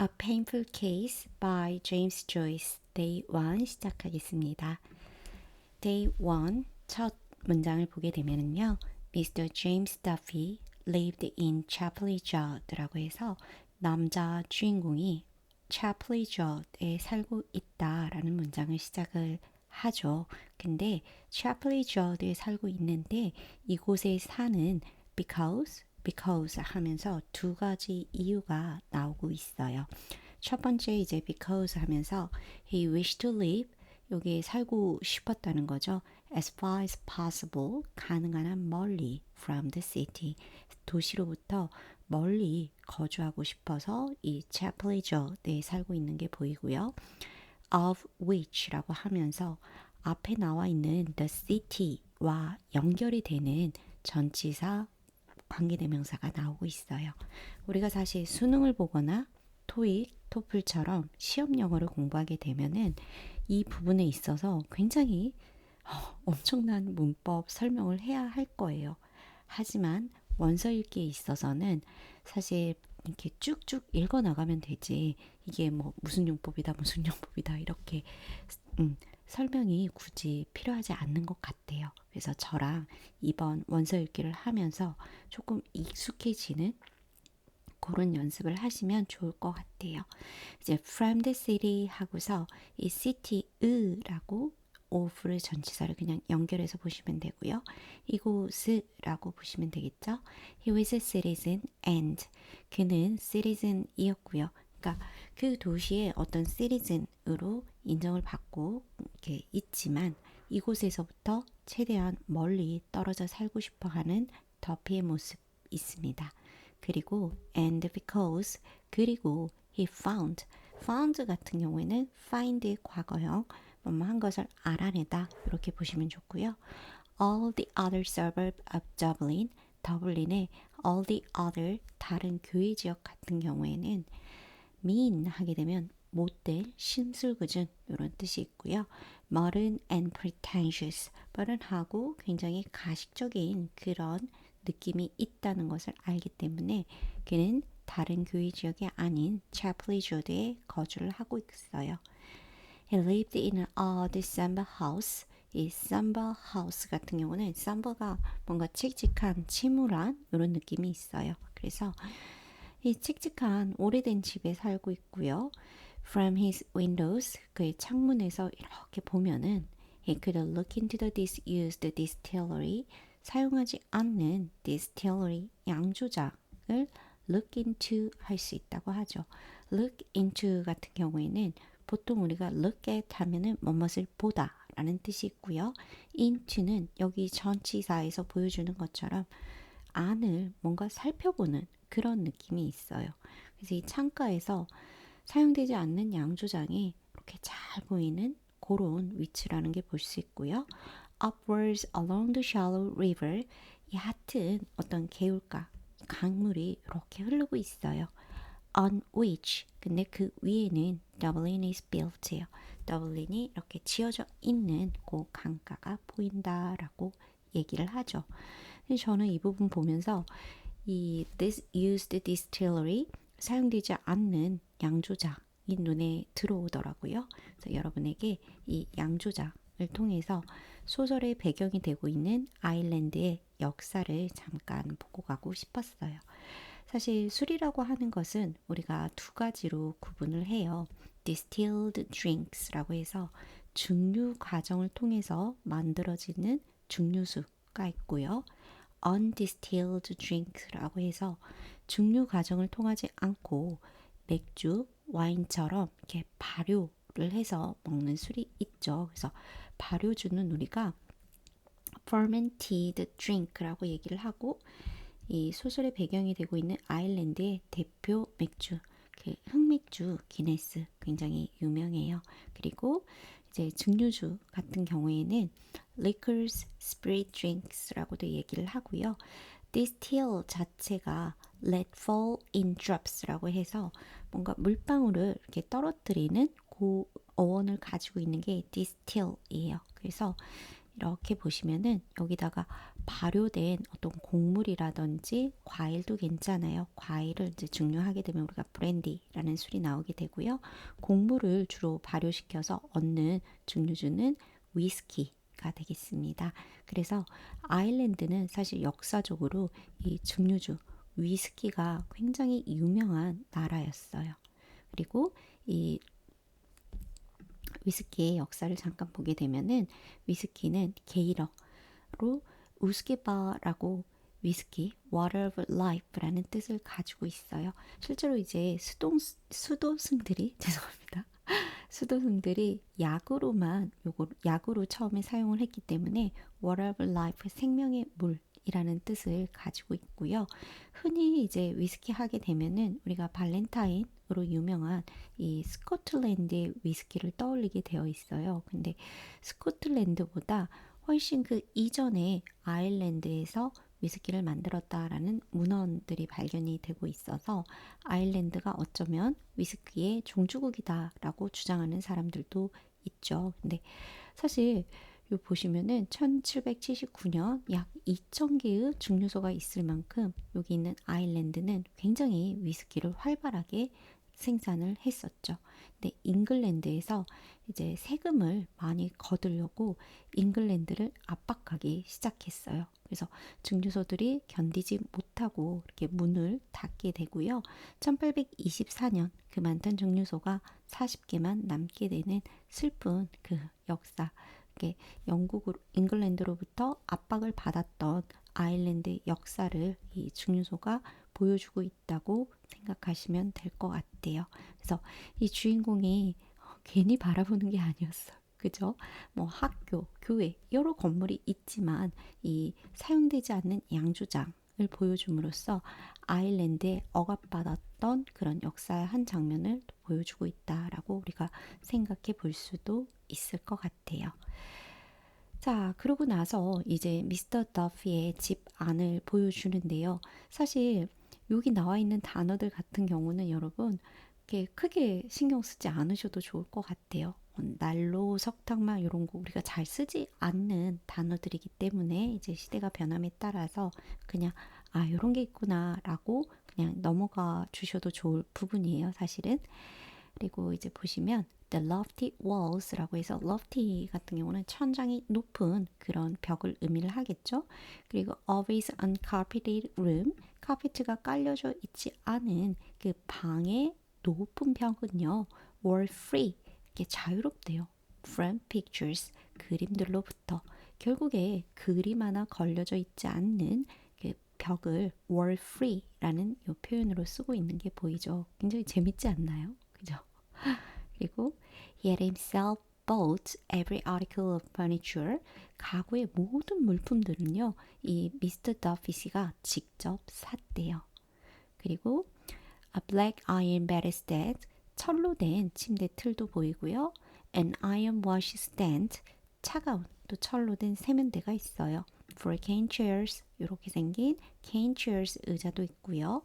A Painful Case by James Joyce Day 1 시작하겠습니다. Day 1 첫 문장을 보게 되면은요. Mr. James Duffy lived in Chapley Jud라고 해서 남자 주인공이 Chapley Jud에 살고 있다라는 문장을 시작을 하죠. 근데 Chapley Jud에 살고 있는데 이곳에 사는 because because 하면서 두 가지 이유가 나오고 있어요. 첫 번째 이제 because 하면서 he wished to live 여기에 살고 싶었다는 거죠. as far as possible 가능한 한 멀리 from the city 도시로부터 멀리 거주하고 싶어서 이 차플리저에 살고 있는 게 보이고요. of which라고 하면서 앞에 나와 있는 the city와 연결이 되는 전치사 관계대명사가 나오고 있어요. 우리가 사실 수능을 보거나 토익, 토플처럼 시험 영어를 공부하게 되면은 이 부분에 있어서 굉장히 어, 엄청난 문법 설명을 해야 할 거예요. 하지만 원서 읽기에 있어서는 사실 이렇게 쭉쭉 읽어 나가면 되지 이게 뭐 무슨 용법이다 무슨 용법이다 이렇게 음, 설명이 굳이 필요하지 않는 것 같아요. 그래서 저랑 이번 원서 읽기를 하면서 조금 익숙해지는 그런 연습을 하시면 좋을 것 같아요. 이제 from the city 하고서 이 city라고 of를 전치사를 그냥 연결해서 보시면 되고요. 이곳이라고 보시면 되겠죠. He was a citizen and 그는 citizen이었고요. 그러니까 그 도시의 어떤 citizen으로 인정을 받고 이렇게 있지만 이곳에서부터 최대한 멀리 떨어져 살고 싶어 하는 더피의 모습 있습니다. 그리고 and because 그리고 he found found 같은 경우에는 find의 과거형 뭐한 것을 알아내다 이렇게 보시면 좋고요. all the other suburb of Dublin 더블린의 all the other 다른 교외 지역 같은 경우에는 mean 하게 되면 못된, 심술궂은 이런 뜻이 있고요. modern and pretentious, 뻔뻔하고 굉장히 가식적인 그런 느낌이 있다는 것을 알기 때문에 그는 다른 교회 지역이 아닌 차플리조드에 거주를 하고 있어요. He lived in an odd summer house. 이 summer house 같은 경우는 summer가 뭔가 칙칙한 침울한 이런 느낌이 있어요. 그래서 이 칙칙한 오래된 집에 살고 있고요. From his windows, 그의 창문에서 이렇게 보면은 he could look into the disused distillery, 사용하지 않는 distillery, 양조장을 look into 할 수 있다고 하죠. look into 같은 경우에는 보통 우리가 look at 하면은 뭐뭇을 보다 라는 뜻이 있고요. into는 여기 전치사에서 보여주는 것처럼 안을 뭔가 살펴보는 그런 느낌이 있어요. 그래서 이 창가에서 사용되지 않는 양조장이 이렇게 잘 보이는 그런 위치라는 게 볼 수 있고요. Upwards along the shallow river 얕은 어떤 개울가 강물이 이렇게 흐르고 있어요. On which 근데 그 위에는 Dublin is built예요. 더블린이 이렇게 지어져 있는 그 강가가 보인다라고 얘기를 하죠. 저는 이 부분 보면서 이 this used distillery 사용되지 않는 양조장이 눈에 들어오더라고요. 그래서 여러분에게 이 양조장을 통해서 소설의 배경이 되고 있는 아일랜드의 역사를 잠깐 보고 가고 싶었어요. 사실 술이라고 하는 것은 우리가 두 가지로 구분을 해요. distilled drinks라고 해서 증류 과정을 통해서 만들어지는 증류수가 있고요. Undistilled drink라고 해서 증류 과정을 통하지 않고 맥주, 와인처럼 이렇게 발효를 해서 먹는 술이 있죠. 그래서 발효주는 우리가 fermented drink라고 얘기를 하고 이 소설의 배경이 되고 있는 아일랜드의 대표 맥주, 그 흑맥주 기네스 굉장히 유명해요. 그리고 이제 증류주 같은 경우에는 liquors, spirit drinks라고도 얘기를 하고요. distill 자체가 let fall in drops라고 해서 뭔가 물방울을 이렇게 떨어뜨리는 그 어원을 가지고 있는 게 distill이에요. 그래서 이렇게 보시면은 여기다가 발효된 어떤 곡물이라든지 과일도 괜찮아요. 과일을 이제 증류하게 되면 우리가 브랜디라는 술이 나오게 되고요. 곡물을 주로 발효시켜서 얻는 증류주는 위스키 가 되겠습니다. 그래서 아일랜드는 사실 역사적으로 이 증류주 위스키가 굉장히 유명한 나라였어요. 그리고 이 위스키의 역사를 잠깐 보게 되면은 위스키는 게이러로 우스키바라고 위스키 water of life라는 뜻을 가지고 있어요. 실제로 이제 수동 수도승들이 죄송합니다. 수도승들이 약으로만 요거 약으로 처음에 사용을 했기 때문에 water of life 생명의 물 이라는 뜻을 가지고 있고요. 흔히 이제 위스키 하게 되면은 우리가 발렌타인으로 유명한 이 스코틀랜드의 위스키를 떠올리게 되어 있어요. 근데 스코틀랜드보다 훨씬 그 이전에 아일랜드에서 위스키를 만들었다라는 문헌들이 발견이 되고 있어서 아일랜드가 어쩌면 위스키의 종주국이다라고 주장하는 사람들도 있죠. 근데 사실 요 보시면은 1779년 약 2,000개의 증류소가 있을 만큼 여기 있는 아일랜드는 굉장히 위스키를 활발하게 생산을 했었죠. 근데 잉글랜드에서 이제 세금을 많이 거두려고 잉글랜드를 압박하기 시작했어요. 그래서 증류소들이 견디지 못하고 이렇게 문을 닫게 되고요. 1824년 그 많던 증류소가 40개만 남게 되는 슬픈 그 역사. 이게 영국으로 잉글랜드로부터 압박을 받았던 아일랜드 역사를 이 증류소가 보여주고 있다고 생각하시면 될 것 같아요. 그래서 이 주인공이 괜히 바라보는 게 아니었어요. 그죠? 뭐 학교, 교회 여러 건물이 있지만 이 사용되지 않는 양조장을 보여줌으로써 아일랜드에 억압받았던 그런 역사의 한 장면을 보여주고 있다라고 우리가 생각해 볼 수도 있을 것 같아요. 자, 그러고 나서 이제 미스터 더피의 집 안을 보여주는데요. 사실 여기 나와 있는 단어들 같은 경우는 여러분 이렇게 크게 신경 쓰지 않으셔도 좋을 것 같아요. 뭐 난로, 석탄말 이런 거 우리가 잘 쓰지 않는 단어들이기 때문에 이제 시대가 변함에 따라서 그냥 아 이런 게 있구나라고 그냥 넘어가 주셔도 좋을 부분이에요. 사실은 그리고 이제 보시면 the lofty walls라고 해서 lofty 같은 경우는 천장이 높은 그런 벽을 의미를 하겠죠. 그리고 always uncarpeted room, 카페트가 깔려져 있지 않은 그 방의 높은 벽은요, were free, 이게 자유롭대요. from pictures, 그림들로부터 결국에 그림 하나 걸려져 있지 않는 그 벽을 were free라는 이 표현으로 쓰고 있는 게 보이죠. 굉장히 재밌지 않나요? 그죠? 그리고 had himself bought every article of furniture. 가구의 모든 물품들은요, 이 미스터 더피 씨가 직접 샀대요. 그리고 a black iron bedstead, 철로 된 침대 틀도 보이고요. an iron wash stand, 차가운 또 철로 된 세면대가 있어요. For cane chairs, 이렇게 생긴 cane chairs 의자도 있고요.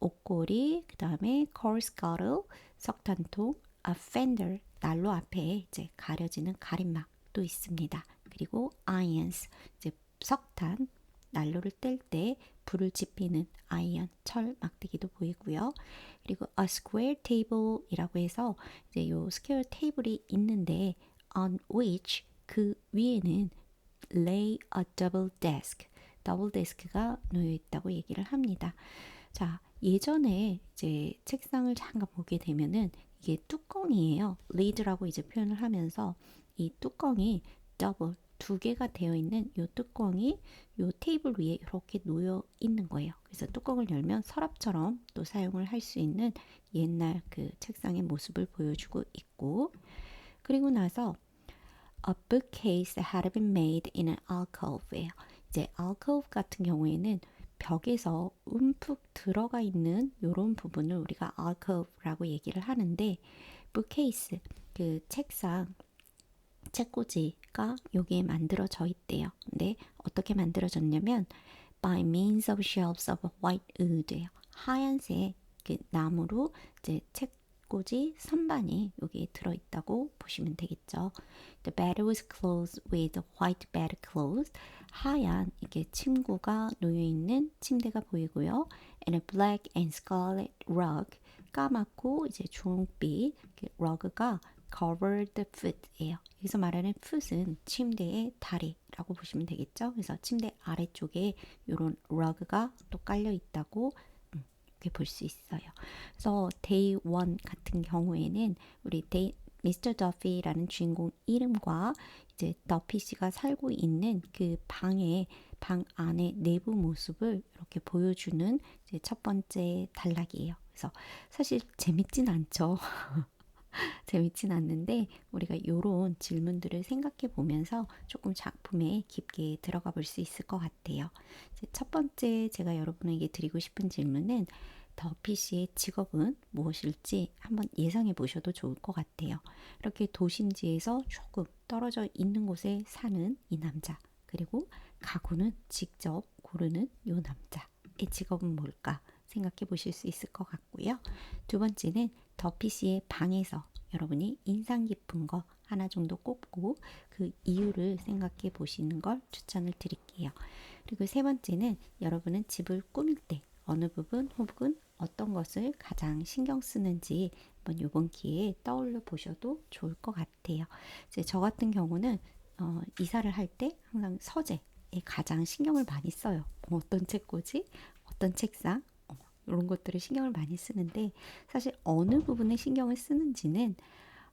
옷걸이, 그 다음에 coal scuttle, 석탄통, a fender, 난로 앞에 이제 가려지는 가림막도 있습니다. 그리고 irons, 이제 석탄, 난로를 뗄 때 불을 지피는 아이언, 철 막대기도 보이고요. 그리고 a square table이라고 해서 이제 요 스퀘어 테이블이 있는데 on which 그 위에는 lay a double desk, 더블 데스크가 놓여 있다고 얘기를 합니다. 자, 예전에 이제 책상을 잠깐 보게 되면은 이게 뚜껑이에요. lid라고 이제 표현을 하면서 이 뚜껑이 더블 두 개가 되어 있는 이 뚜껑이 이 테이블 위에 이렇게 놓여 있는 거예요. 그래서 뚜껑을 열면 서랍처럼 또 사용을 할 수 있는 옛날 그 책상의 모습을 보여주고 있고 그리고 나서 a bookcase had been made in an alcove. 이제 alcove 같은 경우에는 벽에서 움푹 들어가 있는 이런 부분을 우리가 alcove라고 얘기를 하는데 bookcase 그 책상 책꽂이가 여기에 만들어져 있대요. 근데 어떻게 만들어졌냐면 by means of shelves of white wood예요. 하얀색 그 나무로 이제 책 꽂이 선반이 여기에 들어 있다고 보시면 되겠죠. The bed was closed with white bed clothes. 하얀 이렇게 침구가 놓여 있는 침대가 보이고요. And a black and scarlet rug 까맣고 이제 주홍빛 rug가 covered foot예요. 여기서 말하는 foot은 침대의 다리라고 보시면 되겠죠. 그래서 침대 아래쪽에 이런 rug가 또 깔려 있다고 음, 이렇게 볼 수 있어요. 그래서 day one 같은 경우에는 우리 day 미스터 더피라는 주인공 이름과 이제 더피 씨가 살고 있는 그 방의 방 안의 내부 모습을 이렇게 보여주는 첫 번째 단락이에요. 그래서 사실 재밌진 않죠. 재밌진 않는데 우리가 이런 질문들을 생각해 보면서 조금 작품에 깊게 들어가 볼 수 있을 것 같아요. 첫 번째 제가 여러분에게 드리고 싶은 질문은 더피 씨의 직업은 무엇일지 한번 예상해 보셔도 좋을 것 같아요. 이렇게 도심지에서 조금 떨어져 있는 곳에 사는 이 남자, 그리고 가구는 직접 고르는 이 남자의 직업은 뭘까 생각해 보실 수 있을 것 같고요. 두 번째는 더피 씨의 방에서 여러분이 인상 깊은 거 하나 정도 꼽고 그 이유를 생각해 보시는 걸 추천을 드릴게요. 그리고 세 번째는 여러분은 집을 꾸밀 때 어느 부분 혹은 어떤 것을 가장 신경 쓰는지 한번 이번 기회에 떠올려 보셔도 좋을 것 같아요. 이제 저 같은 경우는 어, 이사를 할 때 항상 서재에 가장 신경을 많이 써요. 뭐 어떤 책꽂이, 어떤 책상, 어, 이런 것들을 신경을 많이 쓰는데 사실 어느 부분에 신경을 쓰는지는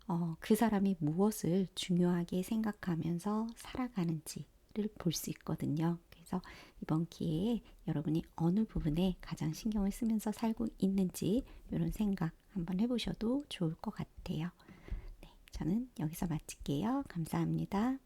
어, 그 사람이 무엇을 중요하게 생각하면서 살아가는지를 볼 수 있거든요. 그래서 이번 기회에 여러분이 어느 부분에 가장 신경을 쓰면서 살고 있는지 이런 생각 한번 해보셔도 좋을 것 같아요. 네, 저는 여기서 마칠게요. 감사합니다.